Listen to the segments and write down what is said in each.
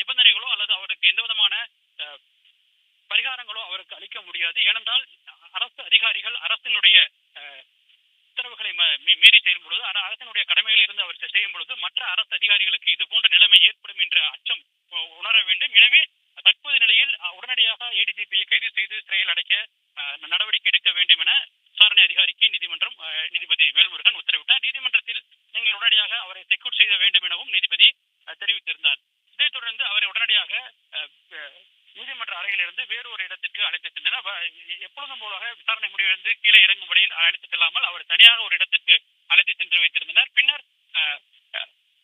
நிபந்தனைகளோ அல்லது அவருக்கு எந்த விதமான பரிகாரங்களோ அவருக்கு அளிக்க முடியாது. ஏனென்றால் அரசு அதிகாரிகள் அரசினுடைய உத்தரவுகளை மீறி செய்யும் பொழுது அரசினுடைய கடமையில் இருந்து அவர் செய்யும் பொழுது மற்ற அரசு அதிகாரிகளுக்கு இது போன்ற நிலைமை ஏற்படும் என்ற அச்சம் உணர வேண்டும். எனவே தற்போது நிலையில் உடனடியாக ஏடிஜிபியை கைது செய்து சிறையில் அடைக்க நடவடிக்கை எடுக்க வேண்டும் என விசாரணை அதிகாரிக்கு நீதிமன்றம் நீதிபதி வேல்முருகன் உத்தரவிட்டார். நீதிமன்றத்தில் நீங்கள் உடனடியாக அவரை செக்யூர் செய்ய வேண்டும் எனவும் நீதிபதி தெரிவித்திருந்தார். இதைத் தொடர்ந்து அவரை உடனடியாக நீதிமன்ற அறையிலிருந்து வேறு ஒரு இடத்திற்கு அழைத்து சென்றனர். எப்பொழுதும் போல விசாரணை முடிவிலிருந்து கீழே இறங்கும் வழியில் அழைத்து செல்லாமல் அவர் தனியாக ஒரு இடத்திற்கு அழைத்து சென்று வைத்திருந்தனர். பின்னர் அஹ்,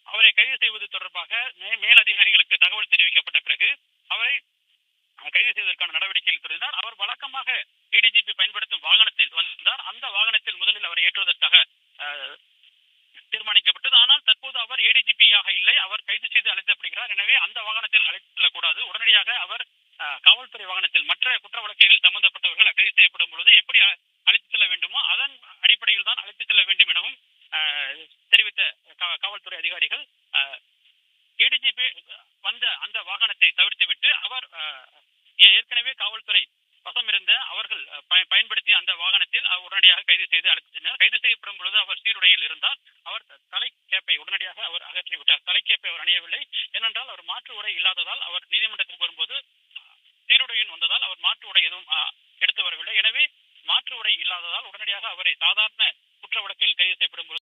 அவரை கைது செய்வது தொடர்பாக மே- மேல் அதிகாரிகளுக்கு தகவல் தெரிவிக்கப்பட்ட பிறகு அவரை கைது செய்வதற்கான நடவடிக்கையில் தொடர்ந்தார் அவர் வழக்கமாக ஏடிஜிபி பயன்படுத்தும் வாகனத்தில் வந்தார். அந்த வாகனத்தில் முதலில் அவரை ஏற்றுவதற்காக அஹ், தீர்மானிக்கப்பட்டது. ஆனால் தற்போது அவர் ஏடிஜிபியாக இல்லை. அவர் கைது செய்து அழைக்கப்படுகிறார் எனவே அந்த வாகனத்தில் அழைத்து செல்லக்கூடாது உடனடியாக அவர் காவல்துறை வாகனத்தில் மற்ற குற்ற வழக்குகளில் சம்பந்தப்பட்டவர்கள் கைது செய்யப்படும் பொழுது எப்படி அழைத்து செல்ல வேண்டுமோ அதன் அடிப்படையில் தான் அழைத்து செல்ல வேண்டும் எனவும் தெரிவித்த காவல்துறை அதிகாரிகள் ஏடிஜிபி வந்த அந்த வாகனத்தை தவிர்த்துவிட்டு அவர் ஏற்கனவே காவல்துறை வசம் இருந்த அவர்கள் பயன்படுத்திய அந்த வாகனத்தில் உடனடியாக கைது செய்து அழைத்து சென்றனர். கைது செய்யப்படும் பொழுது அவர் சீருடையில் இருந்தார். அவர் தலை கேப்பை உடனடியாக அவர் அகற்றி விட்டார். தலைக்கேப்பை அவர் அணியவில்லை. ஏனென்றால் அவர் மாற்று உடை இல்லாததால் அவர் நீதிமன்றத்திற்கு வரும்போது சீருடையின் வந்ததால் அவர் மாற்று உடை எதுவும் அஹ், எடுத்து வரவில்லை. எனவே மாற்று உடை இல்லாததால் உடனடியாக அவரை சாதாரண குற்ற வழக்கில் கைது செய்யப்படும் பொழுது